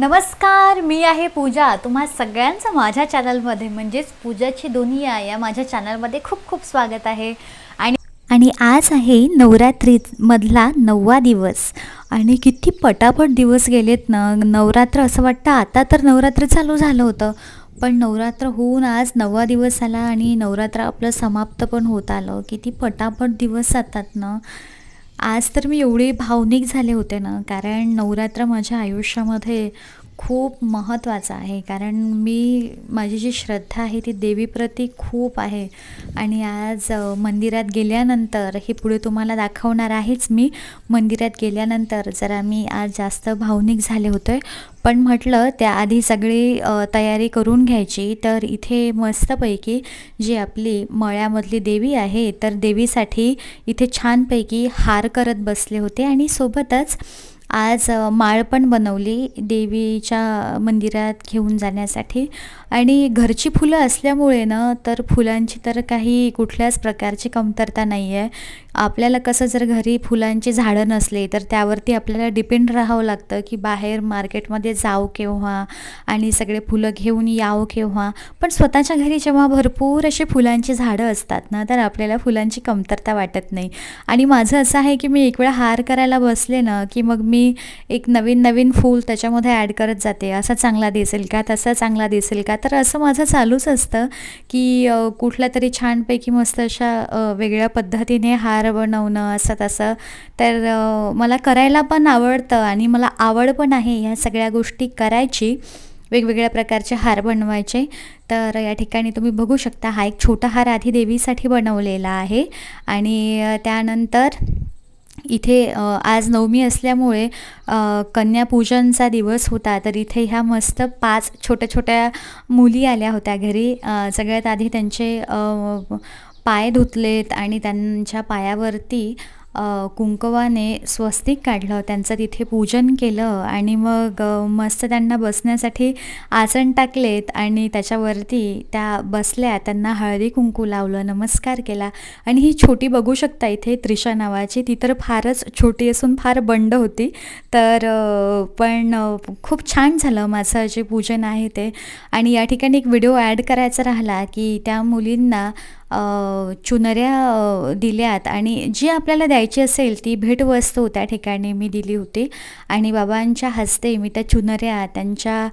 नमस्कार मी आहे पूजा. तुम्हा सगळ्यांचं माझ्या चॅनलमध्ये म्हणजेच पूजाची दुनिया या माझ्या चॅनलमध्ये खूप खूप स्वागत आहे. आणि आणि आज आहे नवरात्रीमधला नववा दिवस. आणि किती पटापट दिवस गेलेत ना. नवरात्र असं वाटतं आता तर नवरात्र चालू झालं होतं. पण नवरात्र होऊन आज नववा दिवस आला आणि नवरात्र आपलं समाप्त पण होत आलं. किती पटापट दिवस जातात ना. आज तर मी एवढी भावनिक झाले होते ना कारण नवरात्र माझ्या आयुष्यामध्ये खूप महत्त्वाचं आहे. कारण मी माझी जी श्रद्धा आहे ती देवीप्रती खूप आहे. आणि आज मंदिरात गेल्यानंतर हे पुढे तुम्हाला दाखवणार आहेच मी. मंदिरात गेल्यानंतर जरा मी आज जास्त भावनिक झाले होते. पण म्हटलं त्याआधी सगळी तयारी करून घ्यायची. तर इथे मस्तपैकी जी आपली मळ्यामधली देवी आहे तर देवीसाठी इथे छानपैकी हार करत बसले होते. आणि सोबतच आज माळ पण बनवली देवीच्या मंदिरात घेऊन जाण्यासाठी. आणि घरची फुलं असल्यामुळे ना तर फुलांची तर काही कुठल्याच प्रकारची कमतरता नाही आहे आपल्याला कसं जर घरी फुलांची झाडं नसले तर त्यावरती आपल्याला डिपेंड राहावं लागतं की बाहेर मार्केटमध्ये जाऊ केव्हा आणि सगळे फुलं घेऊन यावं केव्हा. पण स्वतःच्या घरी जेव्हा भरपूर असे फुलांची झाडं असतात ना तर आपल्याला फुलांची कमतरता वाटत नाही. आणि माझं असं आहे की मी एक वेळा हार करायला बसले ना की मग मी एक नवीन नवीन फूल त्याच्यामध्ये ॲड करत जाते. असा चांगला दिसेल का? तसा चांगला दिसेल का? तर असं माझं चालूच असतं की कुठल्या तरी छानपैकी मस्त अशा वेगळ्या पद्धतीने हार बनवणं असं तसं. तर मला करायला पण आवडतं आणि मला आवड पण आहे ह्या सगळ्या गोष्टी करायची. वेगवेगळ्या प्रकारचे हार बनवायचे. तर या ठिकाणी तुम्ही बघू शकता हा एक छोटा हार आधी देवीसाठी बनवलेला आहे. आणि त्यानंतर इथे आज नवमी असल्यामुळे कन्यापूजनचा दिवस होता. तर इथे ह्या मस्त पाच छोट्या छोट्या मुली आल्या होत्या घरी. सगळ्यात आधी त्यांचे पाय धुतलेत आणि त्यांच्या पायावरती कुंकवाने स्वस्तिक काढलं त्यांचं तिथे पूजन केलं आणि मग मस्त त्यांना बसण्यासाठी आसन टाकलेत आणि त्याच्यावरती त्या बसल्या त्यांना हळदी कुंकू लावलं नमस्कार केला. आणि ही छोटी बघू शकता इथे त्रिशा नावाची ती तर फारच छोटी असून फार बंड होती. तर पण खूप छान झालं माझं जे पूजन आहे ते. आणि या ठिकाणी एक व्हिडिओ ॲड करायचा राहिला की त्या मुलींना चुनऱ्या दिल्यात आणि जी आपल्याला द्यायची असेल ती भेटवस्तू त्या ठिकाणी मी दिली होती. आणि बाबांच्या हस्ते मी त्या चुनऱ्या त्यांच्या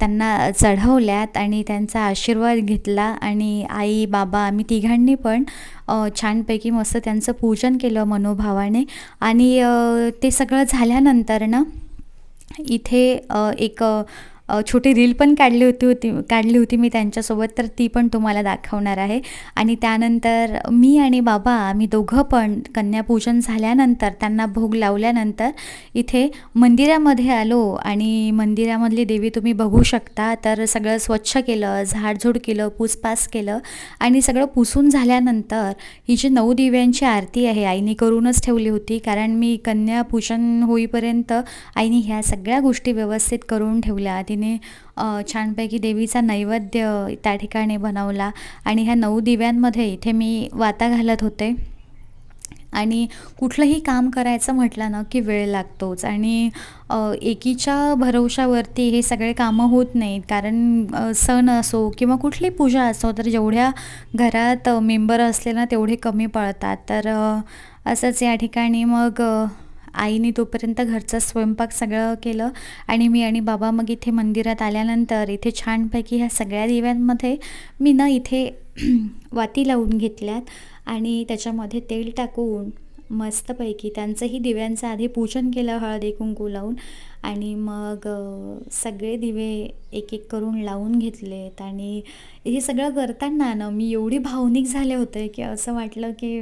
त्यांना चढवल्यात आणि त्यांचा आशीर्वाद घेतला आणि आई बाबा आम्ही तिघांनी पण छानपैकी मस्त त्यांचं पूजन केलं मनोभावाने. आणि ते सगळं झाल्यानंतर ना इथे एक छोटी रील पण काढली होती होती काढली होती मी त्यांच्यासोबत तर ती पण तुम्हाला दाखवणार आहे. आणि त्यानंतर मी आणि बाबा आम्ही दोघं पण कन्यापूजन झाल्यानंतर त्यांना भोग लावल्यानंतर इथे मंदिरामध्ये आलो. आणि मंदिरामधली देवी तुम्ही बघू शकता. तर सगळं स्वच्छ केलं झाडझूड केलं पूसपास केलं. आणि सगळं पुसून झाल्यानंतर ही जी नऊ दिव्यांची आरती आहे आईने करूनच ठेवली होती. कारण मी कन्यापूजन होईपर्यंत आईने ह्या सगळ्या गोष्टी व्यवस्थित करून ठेवल्या. तिने छानपैकी देवीचा नैवेद्य त्या ठिकाणी बनवला. आणि ह्या नऊ दिव्यांमध्ये इथे मी वाता घालत होते. आणि कुठलंही काम करायचं म्हटलं ना की वेळ लागतोच. आणि एकीच्या भरवशावरती हे सगळे कामं होत नाहीत. कारण सण असो किंवा कुठली पूजा असो तर जेवढ्या घरात मेंबर असले ना तेवढे कमी पळतात तर असंच या ठिकाणी मग आईने तोपर्यंत घरचा स्वयंपाक सगळं केलं आणि मी आणि बाबा मग इथे मंदिरात आल्यानंतर इथे छानपैकी ह्या सगळ्या दिव्यांमध्ये मी ना इथे वाती लावून घेतल्यात आणि त्याच्यामध्ये तेल टाकून मस्तपैकी त्यांचंही दिव्यांचं आधी पूजन केलं हळदी कुंकू लावून. आणि मग सगळे दिवे एक एक करून लावून घेतलेत. आणि हे सगळं करताना ना मी एवढी भावनिक झाले होते की असं वाटलं की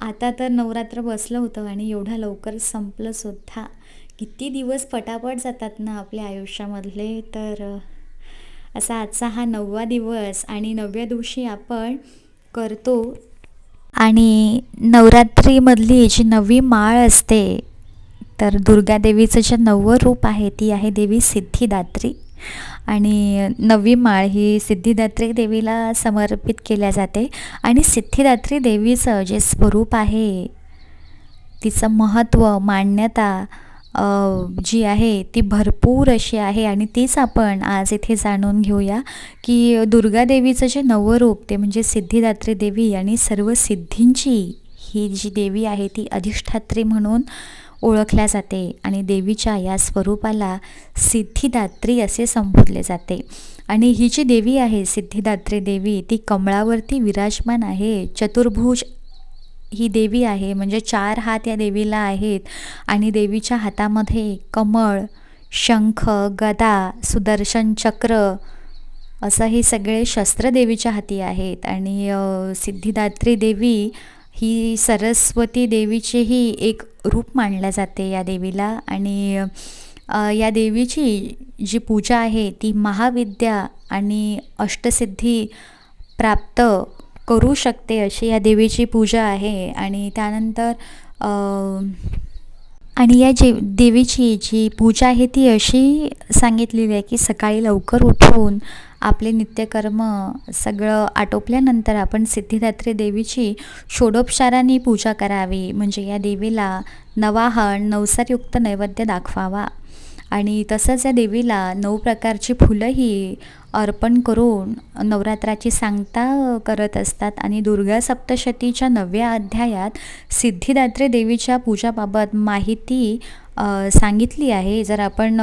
आता तर नवरात्र बसलं होतं आणि एवढ्या लवकर संपलं सुद्धा. किती दिवस पटापट जातात ना आपल्या आयुष्यामधले. तर असा आजचा हा नववा दिवस आणि नवव्या दिवशी आपण करतो. आणि नवरात्रीमधली जी नवी माळ असते तर दुर्गादेवीचं जे नववं रूप आहे ती आहे देवी सिद्धिदात्री. आणि नवी माळ ही सिद्धिदात्री देवीला समर्पित केल्या जाते. आणि सिद्धिदात्री देवीचं जे स्वरूप आहे तिचं महत्त्व मान्यता जी आहे ती भरपूर अशी आहे. आणि तीच आपण आज इथे जाणून घेऊया की दुर्गा देवीचं जे नवरूप ते म्हणजे सिद्धिदात्री देवी आणि सर्व सिद्धींची ही जी देवी आहे ती अधिष्ठात्री म्हणून ओळखल्या जाते आणि देवीच्या या स्वरूपाला सिद्धिदात्री असे संबोधले जाते. आणि ही जी देवी आहे सिद्धिदात्री देवी ती कमळावरती विराजमान आहे. चतुर्भुज ही देवी आहे म्हणजे चार हात या देवीला आहेत. आणि देवीच्या हातामध्ये कमळ शंख गदा सुदर्शन चक्र असं हे सगळे शस्त्र देवीच्या हाती आहेत. आणि सिद्धिदात्री देवी ही सरस्वती देवीचेही एक रूप मानल्या जाते या देवीला. आणि या देवीची जी पूजा आहे ती महाविद्या आणि अष्टसिद्धी प्राप्त करू शकते अशी या देवीची पूजा आहे. आणि त्यानंतर आणि या जे देवीची जी पूजा आहे ती अशी सांगितलेली आहे की सकाळी लवकर उठून आपले नित्यकर्म सगळं आटोपल्यानंतर आपण सिद्धिदात्री देवीची षोडोपचाराने पूजा करावी. म्हणजे या देवीला नवाहन नवसारयुक्त नैवेद्य दाखवावा. आणि तसंच या देवीला नऊ प्रकारची फुलंही अर्पण करून नवरात्राची सांगता करत असतात. आणि दुर्गा सप्तशतीच्या नवव्या अध्यायात सिद्धिदात्री देवीच्या पूजाबाबत माहिती सांगितली आहे. जर आपण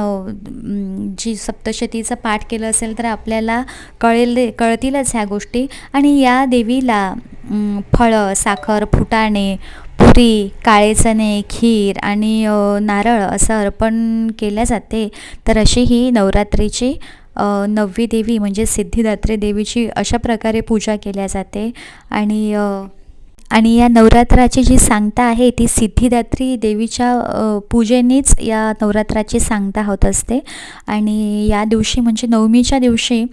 जी सप्तशतीचं पाठ केलं असेल तर आपल्याला कळेल कळतीलच ह्या गोष्टी. आणि या देवीला फळं साखर फुटाणे पुरी काळे चणे खीर आणि नारळ असं अर्पण केल्या जाते. तर अशी ही नवरात्रीची नववी देवी म्हणजे सिद्धिदात्री देवीची अशा प्रकारे पूजा केल्या जाते. आणि आणि या नवरात्राची जी सांगता आहे ती सिद्धिदात्री देवीच्या पूजेनेच या नवरात्राची सांगता होत असते. आणि या दिवशी म्हणजे नवमीच्या दिवशी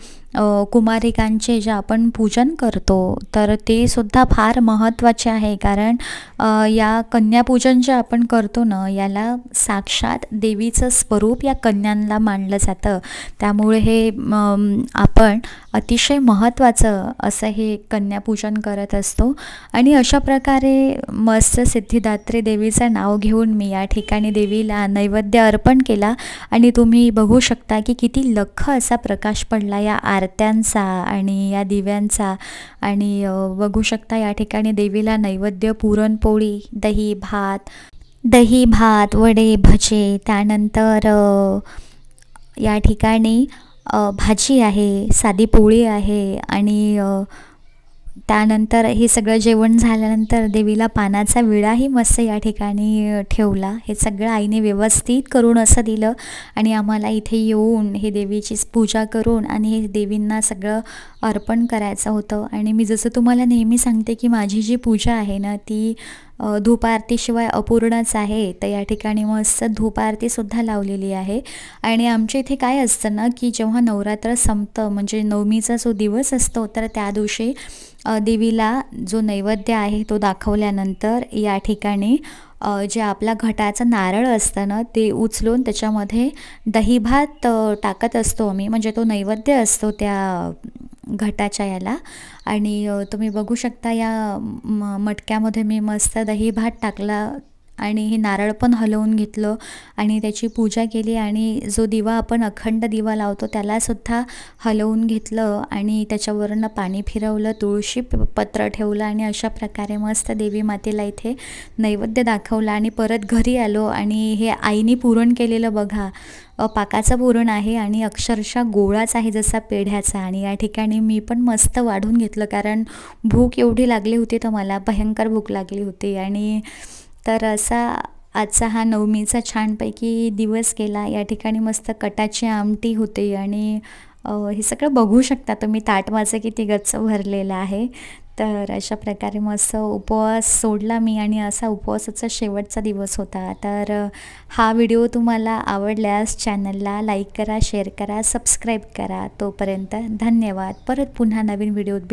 कुमारिकांचे जे आपण पूजन करतो तर ते सुद्धा फार महत्त्वाचे आहे. कारण या कन्यापूजन जे आपण करतो ना याला साक्षात देवीचं स्वरूप या कन्यांना मानलं जातं. त्यामुळे हे आपण अतिशय महत्त्वाचं असं हे कन्यापूजन करत असतो. आणि अशा प्रकारे मस्त सिद्धिदात्री देवीचं नाव घेऊन मी या ठिकाणी देवीला नैवेद्य अर्पण केला. आणि तुम्ही बघू शकता की किती लख असा प्रकाश पडला या आर आरत्यांचा आणि या दिव्यांचा आणि बघू शकता या ठिकाणी देवीला नैवेद्य पुरणपोळी दही भात दही भात वडे भजे त्यानंतर या ठिकाणी भाजी आहे साधी पोळी आहे आणि त्यानंतर हे सगळं जेवण झाल्यानंतर देवीला पानाचा विडाही मस्त या ठिकाणी ठेवला. हे सगळं आईने व्यवस्थित करून असं दिलं आणि आम्हाला इथे येऊन हे देवीचीच पूजा करून आणि हे देवींना सगळं अर्पण करायचं होतं. आणि मी जसं तुम्हाला नेहमी सांगते की माझी जी पूजा आहे ना ती धूप आरतीशिवाय अपूर्णच आहे. तर या ठिकाणी मस्त धूप आरतीसुद्धा लावलेली आहे. आणि आमच्या इथे काय असतं ना की जेव्हा नवरात्र संपतं म्हणजे नवमीचा जो दिवस असतो तर त्या दिवशी देवीला जो नैवेद्य आहे तो दाखवल्यानंतर या ठिकाणी जे आपला घटाचं नारळ असतं ना ते उचलून त्याच्यामध्ये दहीभात टाकत असतो आम्ही. म्हणजे तो नैवेद्य असतो त्या घटाच्या याला. आणि तुम्ही बघू शकता या म मटक्यामध्ये मी मस्त दही भात टाकला. आणि हे नारळ पण हलवून घेतलं आणि त्याची पूजा केली आणि जो दिवा आपण अखंड दिवा लावतो त्यालासुद्धा हलवून घेतलं आणि त्याच्यावरनं पाणी फिरवलं तुळशी प पत्र ठेवलं आणि अशा प्रकारे मस्त देवी मातेला इथे नैवेद्य दाखवला आणि परत घरी आलो आणि हे आईने पुरण केलेलं बघा. पाकाचं पुरण आहे आणि अक्षरशः गोळाच आहे जसा पेढ्याचा आणि या ठिकाणी मी पण मस्त वाढून घेतलं कारण भूक एवढी लागली होती तर मला भयंकर भूक लागली होती आणि तर असा आजचा हा नवमीचा छानपैकी दिवस गेला. या ठिकाणी मस्त कटाची आमटी होती आणि हे सगळं बघू शकता तुम्ही. ताट माझं किती गच्च भरलेलं आहे. तर अशा प्रकारे मस्त उपवास सोडला मी आणि असा उपवासाचा शेवटचा दिवस होता. तर हा व्हिडिओ तुम्हाला आवडल्यास चॅनलला लाईक करा शेअर करा सबस्क्राईब करा. तोपर्यंत धन्यवाद. परत पुन्हा नवीन व्हिडिओत भेट